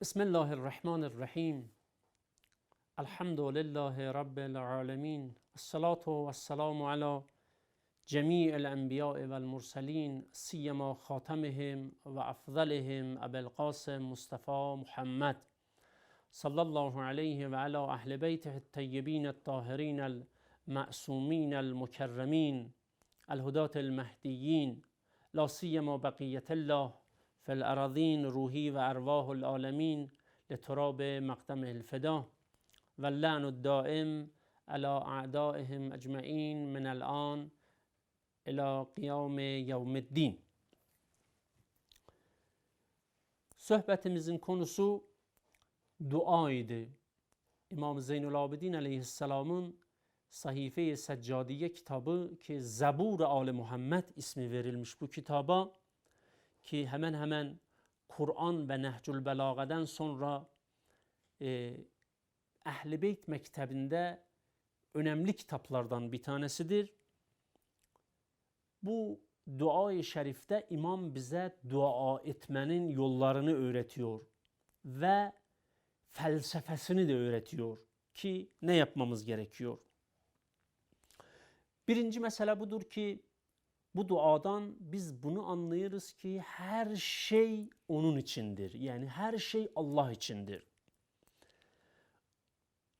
بسم الله الرحمن الرحیم الحمد لله رب العالمین الصلاة والسلام على جميع الانبیاء و المرسلین سیما خاتمهم و افضلهم ابو القاسم مصطفى محمد صلی الله علیه و علی اهل بیته الطیبین الطاهرین المعصومین المکرمین الهدات المهدیین لا سیما بقیت الله في الأراضين روحي و أرواح العالمين لتراب مقدم الفدا و اللعن الدائم على اعدائهم اجمعین من الآن إلى قيام يوم الدين صحبة مزن كونسو دعا امام زین العابدین علیه السلام صحیفه سجادیه کتابی که زبور آل محمد اسمی ورلمش بو کتابا ki hemen hemen Kur'an ve Nehcül Belaga'dan sonra e, Ehl-i Beyt mektebinde önemli kitaplardan bir tanesidir. Bu dua-i şerifte imam bize dua etmenin yollarını öğretiyor ve felsefesini de öğretiyor ki ne yapmamız gerekiyor. Birinci mesele budur ki bu duadan biz bunu anlayırız ki her şey onun içindir. Yani her şey Allah içindir.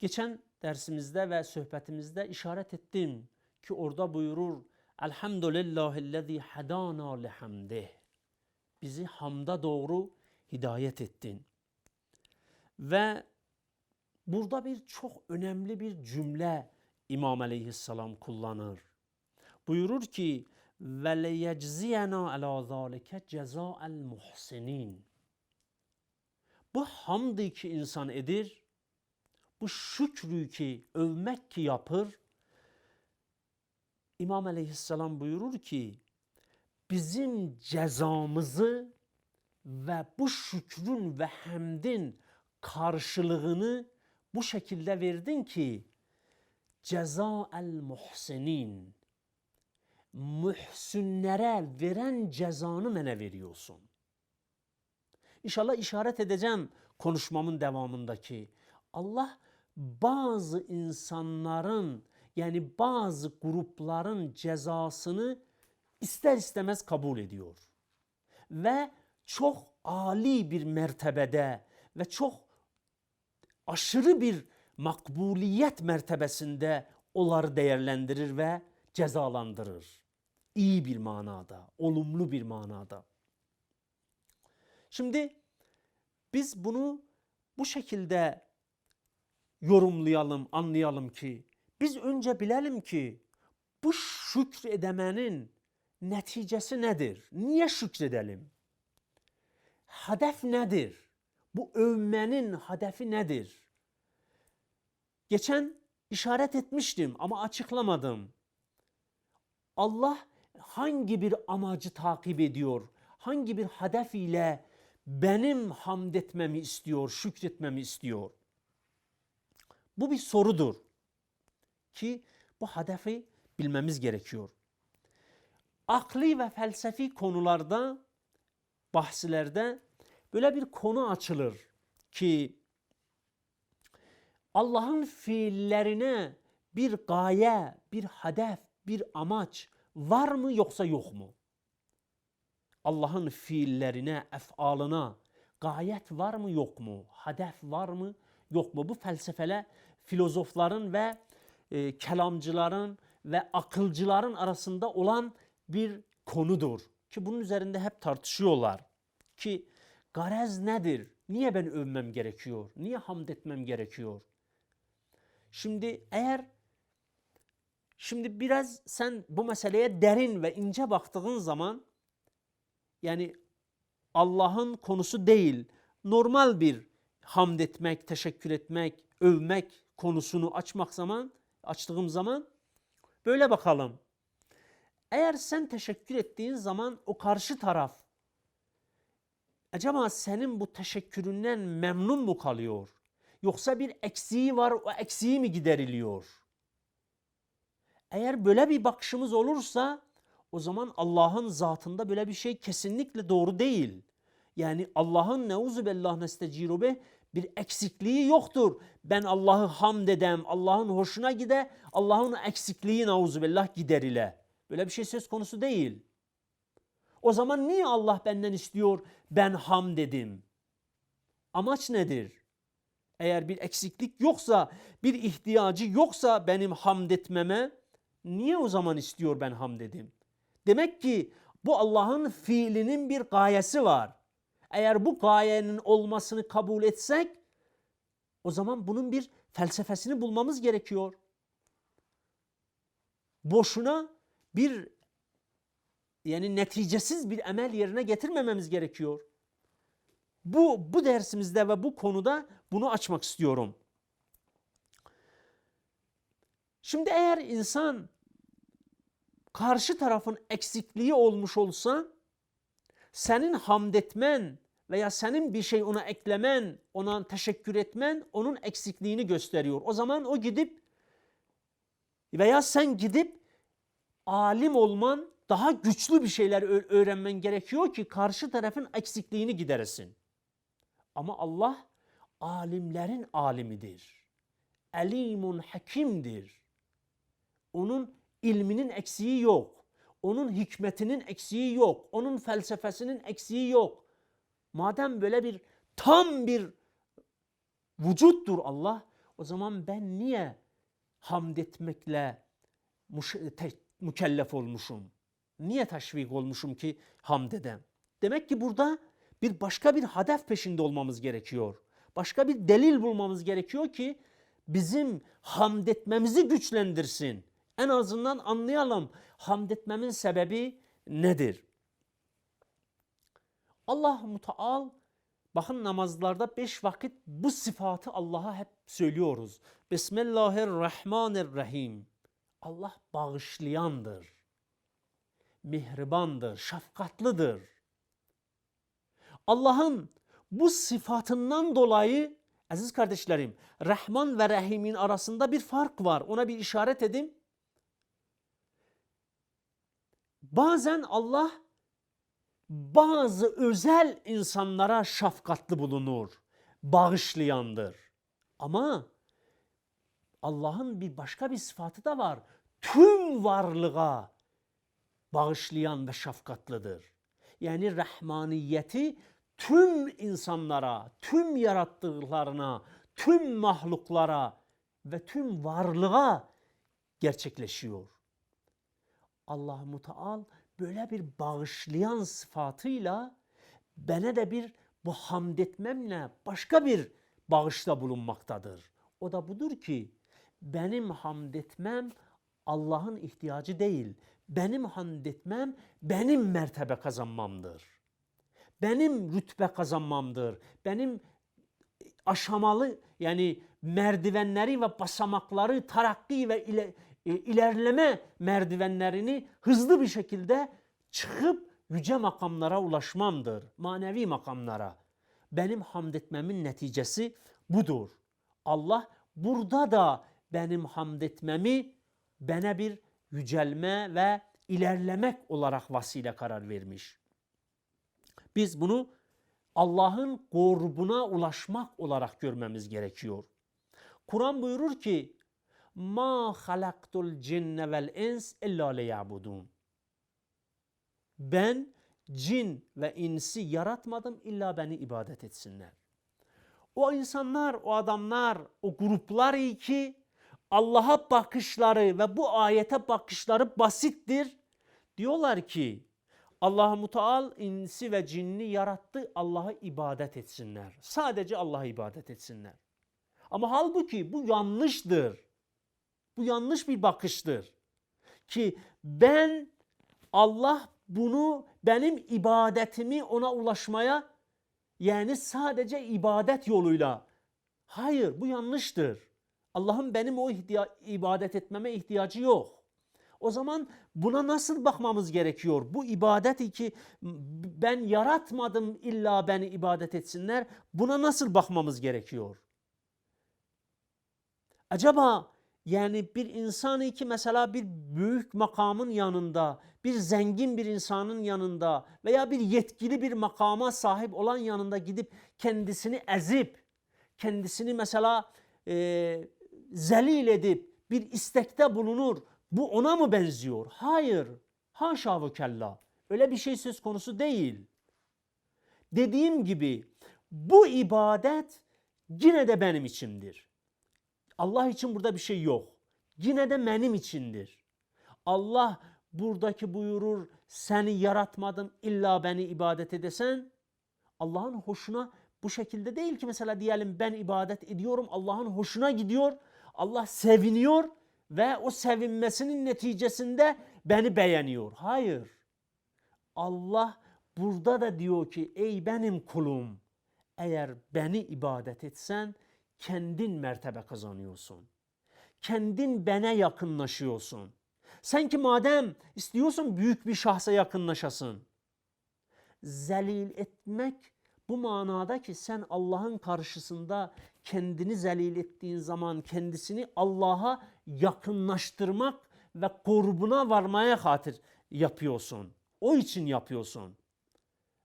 Geçen dersimizde ve sohbetimizde işaret ettim ki orada buyurur Elhamdülillahillezî hadana lihamdih. Bizi hamda doğru hidayet ettin. Ve burada bir çok önemli bir cümle İmam Aleyhisselam kullanır. Buyurur ki ve leyecziyena ala zalike ceza'el muhsinin. Bu hamdı ki insan edir, bu şükrü ki övmek ki yapır. İmam Aleyhisselam buyurur ki bizim cezamızı ve bu şükrün ve hamdin karşılığını bu şekilde verdin ki ceza el muhsinin muhsinlere veren cezanı mene veriyorsun. İnşallah işaret edeceğim konuşmamın devamındaki. Allah bazı insanların yani bazı grupların cezasını ister istemez kabul ediyor. Ve çok ali bir mertebede ve çok aşırı bir makbuliyet mertebesinde onları değerlendirir ve cezalandırır. İyi bir manada, olumlu bir manada. Şimdi biz bunu bu şekilde yorumlayalım, anlayalım ki biz önce bilelim ki bu şükredemenin neticesi nedir? Niye şükredelim? Hedef nedir? Bu övmenin hedefi nedir? Geçen işaret etmiştim ama açıklamadım. Allah hangi bir amacı takip ediyor? Hangi bir hedef ile benim hamd etmemi istiyor, şükretmemi istiyor? Bu bir sorudur ki bu hedefi bilmemiz gerekiyor. Akli ve felsefi konularda, bahslerde böyle bir konu açılır ki Allah'ın fiillerine bir gaye, bir hedef, bir amaç var mı yoksa yok mu? Allah'ın fiillerine, efalına gayet var mı yok mu? Hedef var mı yok mu? Bu felsefele filozofların ve e, kelamcıların ve akılcıların arasında olan bir konudur. Ki bunun üzerinde hep tartışıyorlar. Ki garez nedir? Niye ben övmem gerekiyor? Niye hamd etmem gerekiyor? Şimdi eğer şimdi biraz sen bu meseleye derin ve ince baktığın zaman yani Allah'ın konusu değil, normal bir hamd etmek, teşekkür etmek, övmek konusunu açmak zaman, açtığım zaman böyle bakalım. Eğer sen teşekkür ettiğin zaman o karşı taraf acaba senin bu teşekküründen memnun mu kalıyor? Yoksa bir eksiği var, o eksiği mi gideriliyor? Eğer böyle bir bakışımız olursa o zaman Allah'ın zatında böyle bir şey kesinlikle doğru değil. Yani Allah'ın neuzu billah nesteciru bih bir eksikliği yoktur. Ben Allah'ı hamd edem, Allah'ın hoşuna gide, Allah'ın eksikliği neuzu billah gider ile. Böyle bir şey söz konusu değil. O zaman niye Allah benden istiyor ben hamd edim? Amaç nedir? Eğer bir eksiklik yoksa, bir ihtiyacı yoksa benim hamd etmeme niye o zaman istiyor ben hamd edeyim? Demek ki bu Allah'ın fiilinin bir gayesi var. Eğer bu gayenin olmasını kabul etsek o zaman bunun bir felsefesini bulmamız gerekiyor. Boşuna bir yani neticesiz bir emel yerine getirmememiz gerekiyor. Bu bu dersimizde ve bu konuda bunu açmak istiyorum. Şimdi eğer insan karşı tarafın eksikliği olmuş olsa senin hamd etmen veya senin bir şey ona eklemen, ona teşekkür etmen onun eksikliğini gösteriyor. O zaman o gidip veya sen gidip alim olman, daha güçlü bir şeyler öğrenmen gerekiyor ki karşı tarafın eksikliğini gideresin. Ama Allah alimlerin alimidir. Elimun hakimdir. Onun ilminin eksiği yok. Onun hikmetinin eksiği yok. Onun felsefesinin eksiği yok. Madem böyle bir tam bir vücuttur Allah, o zaman ben niye hamd etmekle mükellef olmuşum? Niye teşvik olmuşum ki hamd edem? Demek ki burada bir başka bir hedef peşinde olmamız gerekiyor. Başka bir delil bulmamız gerekiyor ki bizim hamd etmemizi güçlendirsin. En azından anlayalım hamd etmemin sebebi nedir? Allah Muteal bakın namazlarda beş vakit bu sıfatı Allah'a hep söylüyoruz. Bismillahirrahmanirrahim. Allah bağışlayandır. Mihribandır, şefkatlıdır. Allah'ın bu sıfatından dolayı aziz kardeşlerim Rahman ve Rahim'in arasında bir fark var. Ona bir işaret edin. Bazen Allah bazı özel insanlara şefkatli bulunur, bağışlayandır. Ama Allah'ın bir başka bir sıfatı da var. Tüm varlığa bağışlayan ve şefkatlidir. Yani rahmaniyeti tüm insanlara, tüm yarattıklarına, tüm mahluklara ve tüm varlığa gerçekleşiyor. Allah Muteal böyle bir bağışlayan sıfatıyla bana da bir bu hamd etmemle başka bir bağışta bulunmaktadır. O da budur ki benim hamd etmem Allah'ın ihtiyacı değil. Benim hamd etmem benim mertebe kazanmamdır. Benim rütbe kazanmamdır. Benim aşamalı yani merdivenleri ve basamakları tarakki ve ile, e, ilerleme merdivenlerini hızlı bir şekilde çıkıp yüce makamlara ulaşmamdır. Manevi makamlara. Benim hamd etmemin neticesi budur. Allah burada da benim hamd etmemi bana bir yücelme ve ilerlemek olarak vasile karar vermiş. Biz bunu Allah'ın kurbuna ulaşmak olarak görmemiz gerekiyor. Kur'an buyurur ki ma halaktul cinne vel ins illa liyabudun. Ben cin ve insi yaratmadım illa beni ibadet etsinler. O insanlar, o adamlar, o gruplar ki Allah'a bakışları ve bu ayete bakışları basittir. Diyorlar ki Allah Muteal insi ve cinni yarattı Allah'a ibadet etsinler. Sadece Allah'a ibadet etsinler. Ama halbuki bu yanlıştır. Bu yanlış bir bakıştır. Ki ben Allah bunu benim ibadetimi ona ulaşmaya yani sadece ibadet yoluyla. Hayır bu yanlıştır. Allah'ın benim o ibadet etmeme ihtiyacı yok. O zaman buna nasıl bakmamız gerekiyor? Bu ibadeti ki ben yaratmadım illa beni ibadet etsinler. Buna nasıl bakmamız gerekiyor? Acaba Yani bir insanı ki mesela bir büyük makamın yanında, bir zengin bir insanın yanında veya bir yetkili bir makama sahip olan yanında gidip kendisini ezip, kendisini mesela e, zelil edip bir istekte bulunur. Bu ona mı benziyor? Hayır. Haşa ve kella. Öyle bir şey söz konusu değil. Dediğim gibi bu ibadet yine de benim içindir. Allah için burada bir şey yok. Yine de benim içindir. Allah buradaki buyurur seni yaratmadım illa beni ibadet edesen. Allah'ın hoşuna bu şekilde değil ki mesela diyelim ben ibadet ediyorum Allah'ın hoşuna gidiyor. Allah seviniyor ve o sevinmesinin neticesinde beni beğeniyor. Hayır. Allah burada da diyor ki ey benim kulum eğer beni ibadet etsen kendin mertebe kazanıyorsun. Kendin bana yakınlaşıyorsun. Sen ki madem istiyorsun büyük bir şahsa yakınlaşasın. Zelil etmek bu manada ki sen Allah'ın karşısında kendini zelil ettiğin zaman kendisini Allah'a yakınlaştırmak ve kurbuna varmaya hatır yapıyorsun. O için yapıyorsun.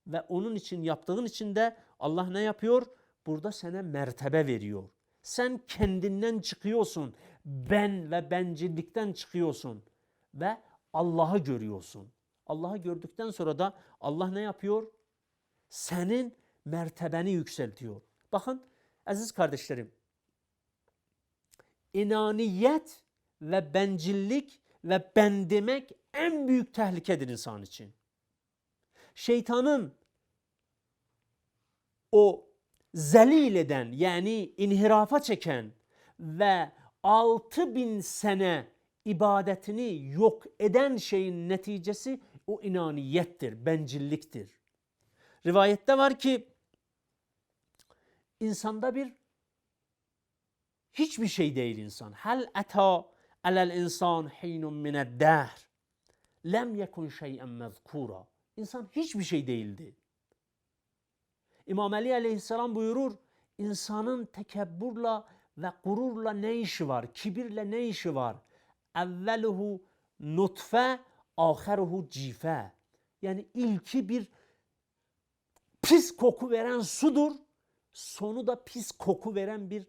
Ve onun için yaptığın için de Allah ne yapıyor? Burada sana mertebe veriyor. Sen kendinden çıkıyorsun. Ben ve bencillikten çıkıyorsun. Ve Allah'ı görüyorsun. Allah'ı gördükten sonra da Allah ne yapıyor? Senin mertebeni yükseltiyor. Bakın aziz kardeşlerim. İnaniyet ve bencillik ve ben demek en büyük tehlikedir insan için. Şeytanın o zelil eden yani inhirafa çeken ve 6000 sene ibadetini yok eden şeyin neticesi o inaniyettir, bencilliktir. Rivayette var ki insanda bir hiçbir şey değil insan. Hel eta alel insan hinun mined dahr lem yekun şey'en mezkura. İnsan hiçbir şey değildi. İmam Ali aleyhisselam buyurur, insanın tekebburla ve gururla ne işi var? Kibirle ne işi var? Evveluhu nutfe, ahiruhu cife. Yani ilki bir pis koku veren sudur, sonu da pis koku veren bir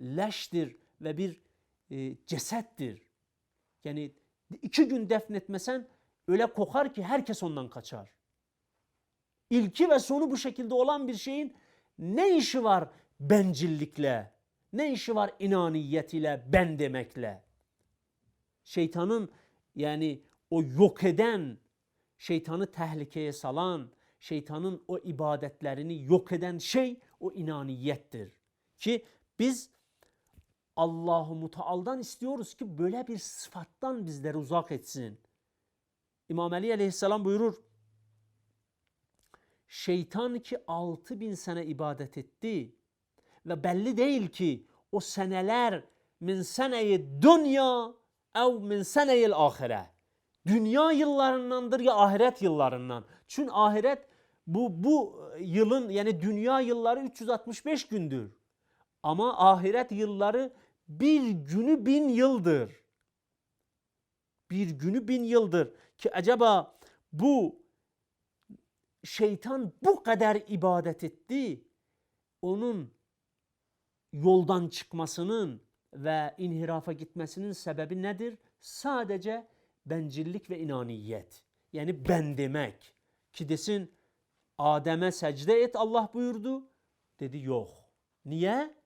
leştir ve bir e, cesettir. Yani iki gün defnetmesen öyle kokar ki herkes ondan kaçar. İlki ve sonu bu şekilde olan bir şeyin ne işi var bencillikle? Ne işi var inaniyet ile, ben demekle? Şeytanın yani o yok eden, şeytanı tehlikeye salan, şeytanın o ibadetlerini yok eden şey o inaniyettir. Ki biz Allahu Muteal'dan istiyoruz ki böyle bir sıfattan bizleri uzak etsin. İmam Ali Aleyhisselam buyurur. Şeytan ki 6000 sene ibadet etti ve belli değil ki o seneler min seneyi dünya ev min seneyil ahire. Dünya yıllarındandır ya ahiret yıllarından. Çünkü ahiret bu bu yılın yani dünya yılları 365 gündür. Ama ahiret yılları bir günü bin yıldır. Bir günü bin yıldır. Ki acaba bu şeytan bu kadar ibadet etti. Onun yoldan çıkmasının ve inhirafa gitmesinin sebebi nedir? Sadece bencillik ve inaniyet. Yani ben demek. Ki desin Adem'e secde et Allah buyurdu. Dedi yok. Niye?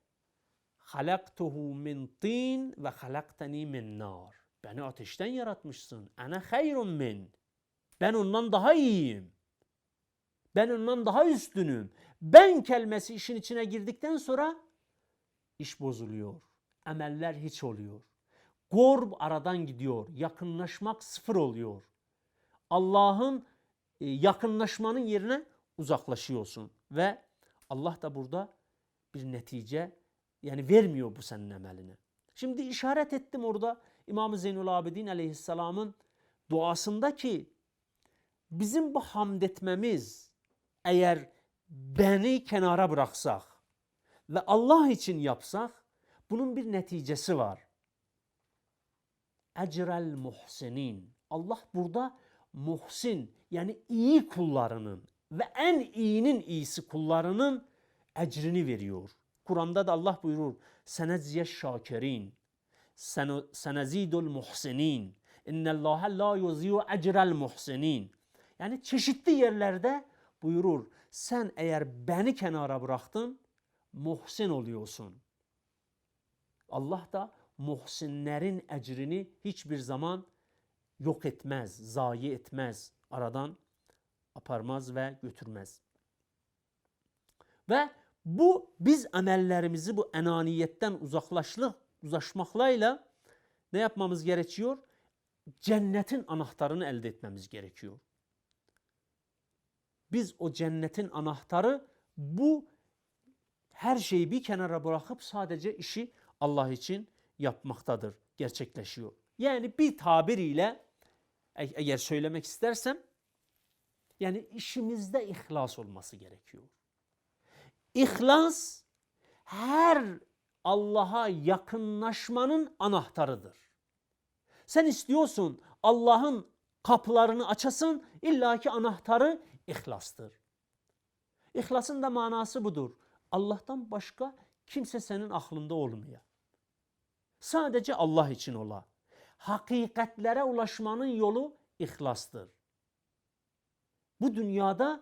halaktuhu min tin ve halaktani min nar. Beni ateşten yaratmışsın. Ana hayrun min. Ben ondan daha iyiyim. Ben ondan daha üstünüm. Ben kelimesi işin içine girdikten sonra iş bozuluyor. Emeller hiç oluyor. Gorb aradan gidiyor. Yakınlaşmak sıfır oluyor. Allah'ın e, yakınlaşmanın yerine uzaklaşıyorsun. Ve Allah da burada bir netice yani vermiyor bu senin emeline. Şimdi işaret ettim orada İmam Zeynul Abidin aleyhisselamın duasında ki bizim bu hamd etmemiz eğer beni kenara bıraksak ve Allah için yapsak bunun bir neticesi var. ecrel muhsinin. Allah burada muhsin yani iyi kullarının ve en iyinin iyisi kullarının ecrini veriyor. Kur'an'da da Allah buyurur. Senezye şakirin. Sen- Senezidul muhsinin. İnnallâhe la yuziyu ecrel muhsinin. Yani çeşitli yerlerde buyurur. Sen eğer beni kenara bıraktın, muhsin oluyorsun. Allah da muhsinlerin ecrini hiçbir zaman yok etmez, zayi etmez, aradan aparmaz ve götürmez. Ve bu biz emellerimizi bu enaniyetten uzaklaşlık, uzaklaşmaklayla ne yapmamız gerekiyor? Cennetin anahtarını elde etmemiz gerekiyor. Biz o cennetin anahtarı bu her şeyi bir kenara bırakıp sadece işi Allah için yapmaktadır, gerçekleşiyor. Yani bir tabiriyle e- eğer söylemek istersem yani işimizde ihlas olması gerekiyor. İhlas her Allah'a yakınlaşmanın anahtarıdır. Sen istiyorsun Allah'ın kapılarını açasın, illaki anahtarı ihlastır. İhlasın da manası budur. Allah'tan başka kimse senin aklında olmuyor. Sadece Allah için ola. Hakikatlere ulaşmanın yolu ihlastır. Bu dünyada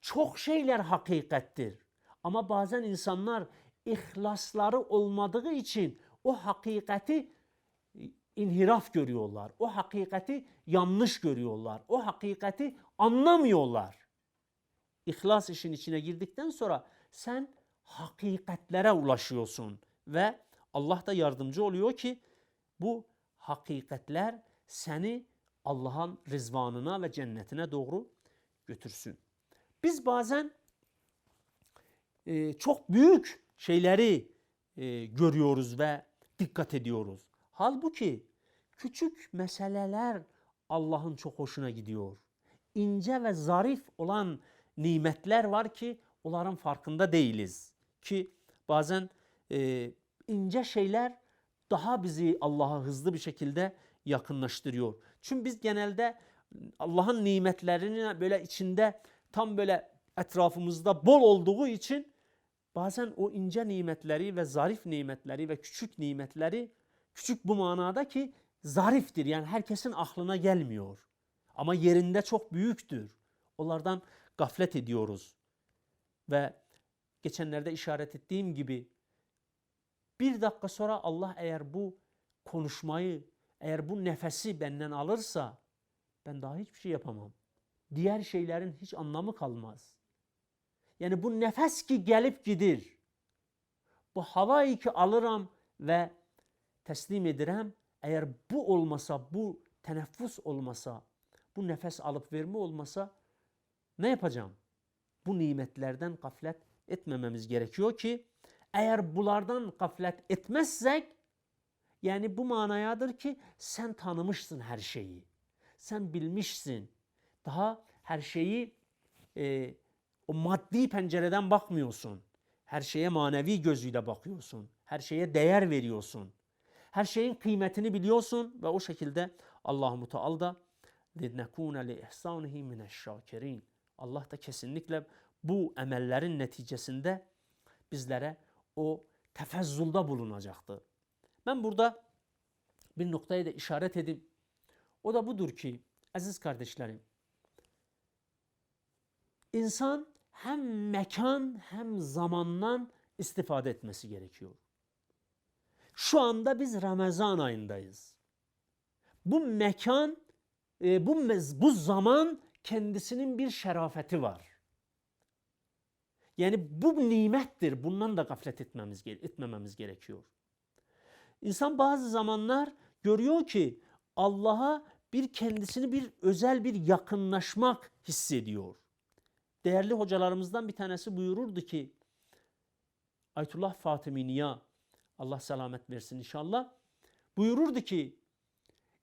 çok şeyler hakikattir. Ama bazen insanlar ihlasları olmadığı için o hakikati inhiraf görüyorlar. O hakikati yanlış görüyorlar. O hakikati anlamıyorlar. İhlas işin içine girdikten sonra sen hakikatlere ulaşıyorsun ve Allah da yardımcı oluyor ki bu hakikatler seni Allah'ın rızvanına ve cennetine doğru götürsün. Biz bazen e, çok büyük şeyleri e, görüyoruz ve dikkat ediyoruz. Halbuki küçük meseleler Allah'ın çok hoşuna gidiyor. İnce ve zarif olan nimetler var ki onların farkında değiliz. Ki bazen e, ince şeyler daha bizi Allah'a hızlı bir şekilde yakınlaştırıyor. Çünkü biz genelde Allah'ın nimetlerini böyle içinde tam böyle etrafımızda bol olduğu için bazen o ince nimetleri ve zarif nimetleri ve küçük nimetleri küçük bu manada ki zariftir yani herkesin aklına gelmiyor. Ama yerinde çok büyüktür. Onlardan gaflet ediyoruz. Ve geçenlerde işaret ettiğim gibi bir dakika sonra Allah eğer bu konuşmayı, eğer bu nefesi benden alırsa ben daha hiçbir şey yapamam. Diğer şeylerin hiç anlamı kalmaz. Yani bu nefes ki gelip gidir. Bu havayı ki alırım ve teslim ederim. Eğer bu olmasa, bu teneffüs olmasa, bu nefes alıp verme olmasa ne yapacağım? Bu nimetlerden gaflet etmememiz gerekiyor ki eğer bulardan gaflet etmezsek yani bu manayadır ki sen tanımışsın her şeyi. Sen bilmişsin. Daha her şeyi e, o maddi pencereden bakmıyorsun. Her şeye manevi gözüyle bakıyorsun. Her şeye değer veriyorsun. Her şeyin kıymetini biliyorsun ve o şekilde Allah-u Teala da لِنَكُونَ لِإِحْسَانِهِ مِنَ الشَّاكِرِينَ Allah da kesinlikle bu emellerin neticesinde bizlere o tefezzulda bulunacaktır. Ben burada bir noktaya da işaret edeyim. O da budur ki aziz kardeşlerim insan hem mekan hem zamandan istifade etmesi gerekiyor. Şu anda biz Ramazan ayındayız. Bu mekan, e, bu bu zaman kendisinin bir şerafeti var. Yani bu nimettir. Bundan da gaflet etmemiz etmememiz gerekiyor. İnsan bazı zamanlar görüyor ki Allah'a bir kendisini bir özel bir yakınlaşmak hissediyor. Değerli hocalarımızdan bir tanesi buyururdu ki Aytullah Fatimi Niya Allah selamet versin inşallah buyururdu ki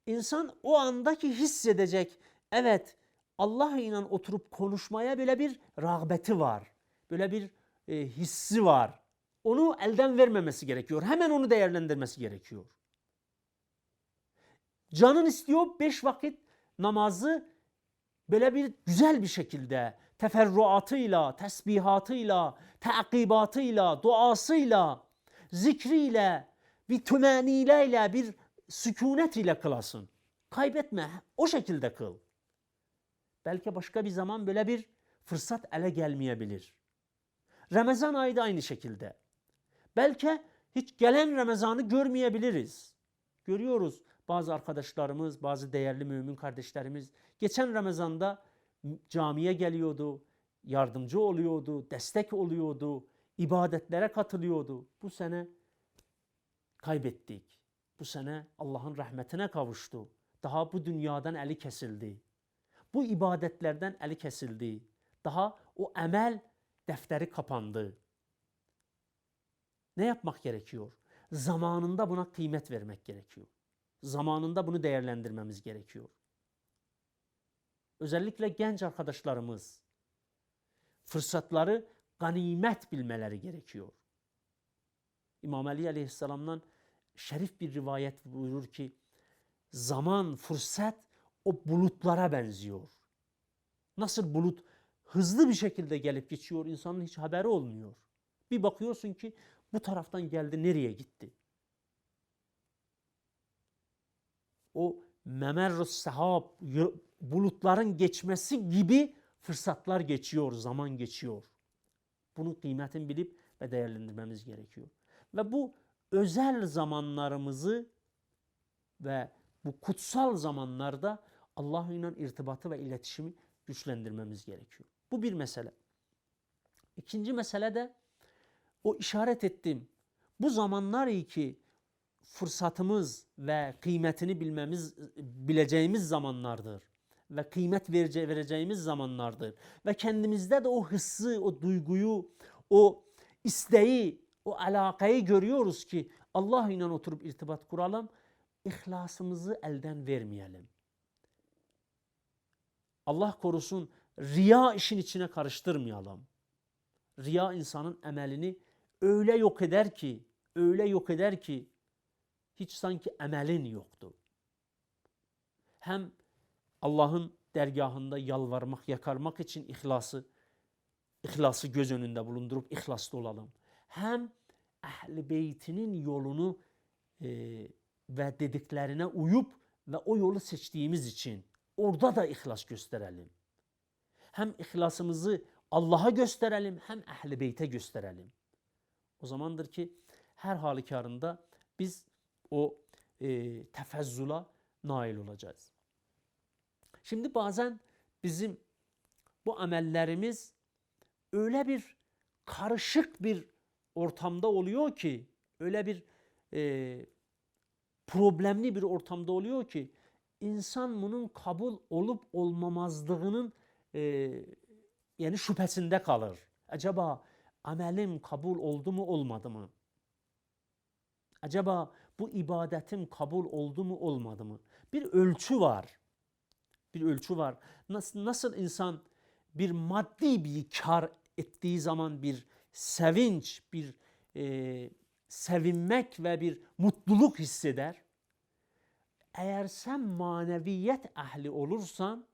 insan o andaki hissedecek evet Allah ile oturup konuşmaya böyle bir rağbeti var. Böyle bir e, hissi var. Onu elden vermemesi gerekiyor. Hemen onu değerlendirmesi gerekiyor. Canın istiyor beş vakit namazı böyle bir güzel bir şekilde teferruatıyla, tesbihatıyla, takibatıyla, duasıyla, zikriyle, bir tümeniyle, bir sükunet ile kılasın. Kaybetme, o şekilde kıl. Belki başka bir zaman böyle bir fırsat ele gelmeyebilir. Ramazan ayı da aynı şekilde. Belki hiç gelen Ramazan'ı görmeyebiliriz. Görüyoruz bazı arkadaşlarımız, bazı değerli mümin kardeşlerimiz geçen Ramazan'da camiye geliyordu, yardımcı oluyordu, destek oluyordu, ibadetlere katılıyordu. Bu sene kaybettik. Bu sene Allah'ın rahmetine kavuştu. Daha bu dünyadan eli kesildi. Bu ibadetlerden eli kesildi. Daha o emel defteri kapandı. Ne yapmak gerekiyor? Zamanında buna kıymet vermek gerekiyor. Zamanında bunu değerlendirmemiz gerekiyor. Özellikle genç arkadaşlarımız fırsatları ganimet bilmeleri gerekiyor. İmam Ali Aleyhisselam'dan şerif bir rivayet buyurur ki zaman, fırsat o bulutlara benziyor. Nasıl bulut hızlı bir şekilde gelip geçiyor, insanın hiç haberi olmuyor. Bir bakıyorsun ki bu taraftan geldi, nereye gitti? O memerrus sahab, bulutların geçmesi gibi fırsatlar geçiyor, zaman geçiyor. Bunun kıymetini bilip ve değerlendirmemiz gerekiyor. Ve bu özel zamanlarımızı ve bu kutsal zamanlarda Allah ile irtibatı ve iletişimi güçlendirmemiz gerekiyor. Bu bir mesele. İkinci mesele de o işaret ettiğim bu zamanlar iyi ki fırsatımız ve kıymetini bilmemiz bileceğimiz zamanlardır ve kıymet verece, vereceğimiz zamanlardır ve kendimizde de o hissi, o duyguyu, o isteği, o alakayı görüyoruz ki Allah oturup irtibat kuralım, ihlasımızı elden vermeyelim. Allah korusun riya işin içine karıştırmayalım. Riya insanın emelini öyle yok eder ki, öyle yok eder ki hiç sanki emelin yoktu. Hem Allah'ın dergahında yalvarmak, yakarmak için ihlası, ihlası göz önünde bulundurup ihlaslı olalım. Hem ehli beytinin yolunu e, ve dediklerine uyup ve o yolu seçtiğimiz için orada da ihlas gösterelim. Hem ihlasımızı Allah'a gösterelim hem ehli beyte gösterelim. O zamandır ki her halükarında biz o e, tefezzula nail olacağız. Şimdi bazen bizim bu amellerimiz öyle bir karışık bir ortamda oluyor ki, öyle bir e, problemli bir ortamda oluyor ki, insan bunun kabul olup olmamazlığının e, yani şüphesinde kalır. Acaba amelim kabul oldu mu olmadı mı? Acaba bu ibadetim kabul oldu mu olmadı mı? Bir ölçü var. Bir ölçü var. Nasıl, nasıl insan bir maddi bir kar ettiği zaman bir sevinç, bir e, sevinmek ve bir mutluluk hisseder. Eğer sen maneviyet ehli olursan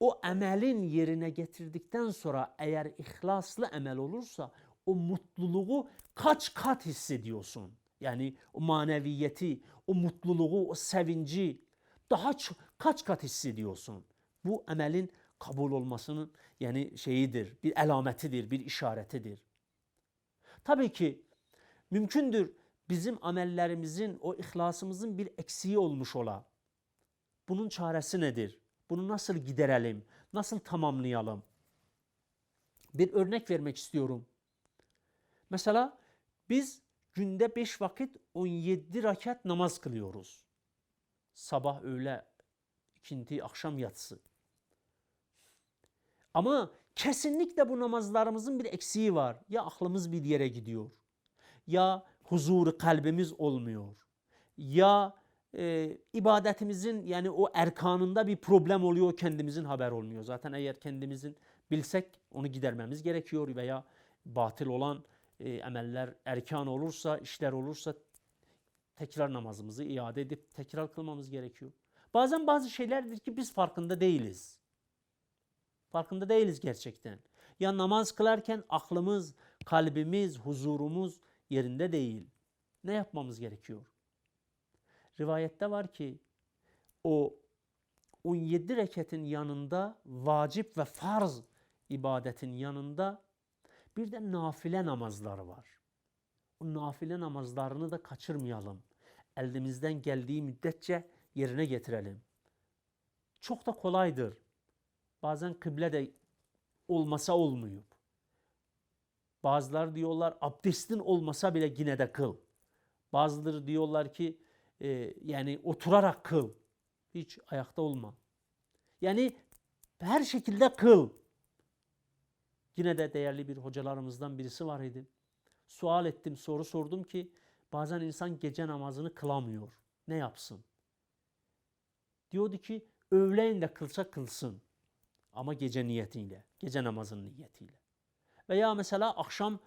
o emelin yerine getirdikten sonra eğer ihlaslı emel olursa o mutluluğu kaç kat hissediyorsun. Yani o maneviyeti, o mutluluğu, o sevinci daha kaç kat hissediyorsun. Bu emelin kabul olmasının yani şeyidir, bir elametidir, bir işaretidir. Tabii ki mümkündür bizim amellerimizin, o ihlasımızın bir eksiği olmuş ola. Bunun çaresi nedir? Bunu nasıl giderelim? Nasıl tamamlayalım? Bir örnek vermek istiyorum. Mesela biz günde 5 vakit 17 rakat namaz kılıyoruz. Sabah, öğle, ikindi, akşam yatsı. Ama kesinlikle bu namazlarımızın bir eksiği var. Ya aklımız bir yere gidiyor. Ya huzuru kalbimiz olmuyor. Ya e, ibadetimizin yani o erkanında bir problem oluyor kendimizin haber olmuyor. Zaten eğer kendimizin bilsek onu gidermemiz gerekiyor veya batıl olan e, emeller erkan olursa, işler olursa tekrar namazımızı iade edip tekrar kılmamız gerekiyor. Bazen bazı şeylerdir ki biz farkında değiliz. Farkında değiliz gerçekten. Ya namaz kılarken aklımız, kalbimiz, huzurumuz yerinde değil. Ne yapmamız gerekiyor? Rivayette var ki o 17 reketin yanında vacip ve farz ibadetin yanında bir de nafile namazları var. O nafile namazlarını da kaçırmayalım. Elimizden geldiği müddetçe yerine getirelim. Çok da kolaydır. Bazen kıble de olmasa olmuyor. Bazıları diyorlar abdestin olmasa bile yine de kıl. Bazıları diyorlar ki e, yani oturarak kıl. Hiç ayakta olma. Yani her şekilde kıl. Yine de değerli bir hocalarımızdan birisi var idi. Sual ettim, soru sordum ki bazen insan gece namazını kılamıyor. Ne yapsın? Diyordu ki öğleyin de kılsa kılsın. Ama gece niyetiyle, gece namazının niyetiyle. Veya mesela akşam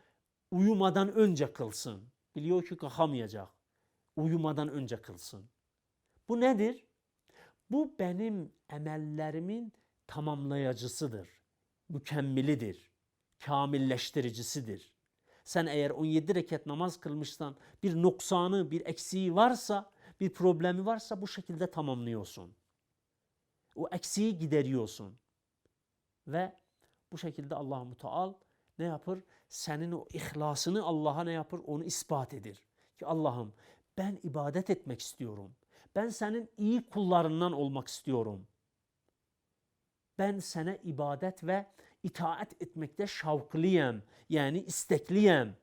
uyumadan önce kılsın. Biliyor ki kalkamayacak. Uyumadan önce kılsın. Bu nedir? Bu benim emellerimin tamamlayıcısıdır. Mükemmelidir. Kamilleştiricisidir. Sen eğer 17 rekat namaz kılmışsan bir noksanı, bir eksiği varsa, bir problemi varsa bu şekilde tamamlıyorsun. O eksiği gideriyorsun. Ve bu şekilde Allah Muteal ne yapır? Senin o ihlasını Allah'a ne yapır? Onu ispat edir. Ki Allah'ım ben ibadet etmek istiyorum. Ben senin iyi kullarından olmak istiyorum. Ben sana ibadet ve itaat etmekte şavklıyım. Yani istekliyim.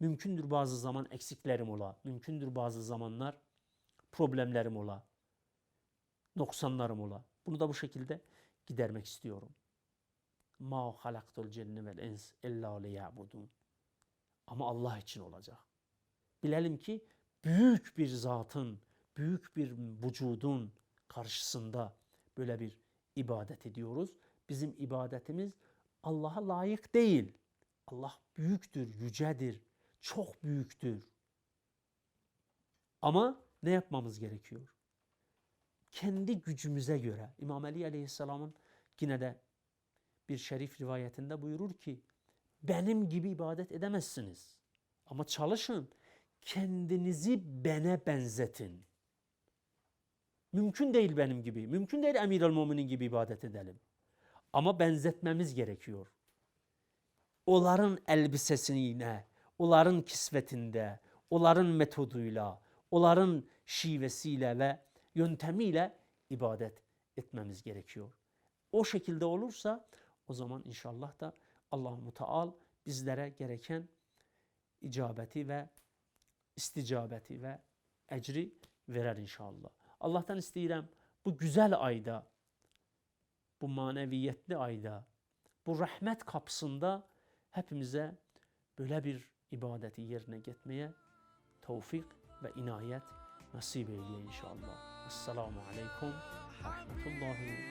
Mümkündür bazı zaman eksiklerim ola. Mümkündür bazı zamanlar problemlerim ola. Noksanlarım ola. Bunu da bu şekilde gidermek istiyorum. Ma halaktul cenne vel ins illa liya'budun. Ama Allah için olacak. Bilelim ki büyük bir zatın, büyük bir vücudun karşısında böyle bir ibadet ediyoruz. Bizim ibadetimiz Allah'a layık değil. Allah büyüktür, yücedir, çok büyüktür. Ama ne yapmamız gerekiyor? Kendi gücümüze göre. İmam Ali Aleyhisselam'ın yine de bir şerif rivayetinde buyurur ki benim gibi ibadet edemezsiniz. Ama çalışın kendinizi bene benzetin. Mümkün değil benim gibi. Mümkün değil Emir el gibi ibadet edelim. Ama benzetmemiz gerekiyor. Onların elbisesine, onların kisvetinde, onların metoduyla, onların şivesiyle ve yöntemiyle ibadet etmemiz gerekiyor. O şekilde olursa o zaman inşallah da Allah-u Muteal bizlere gereken icabeti ve isticabeti ve ecri verer inşallah. Allah'tan isteyirəm bu güzel ayda, bu maneviyetli ayda, bu rahmet kapısında hepimize böyle bir ibadeti yerine getmeye tevfik ve inayet nasip eyleye inşallah. Esselamu Aleyküm ve Rahmetullahi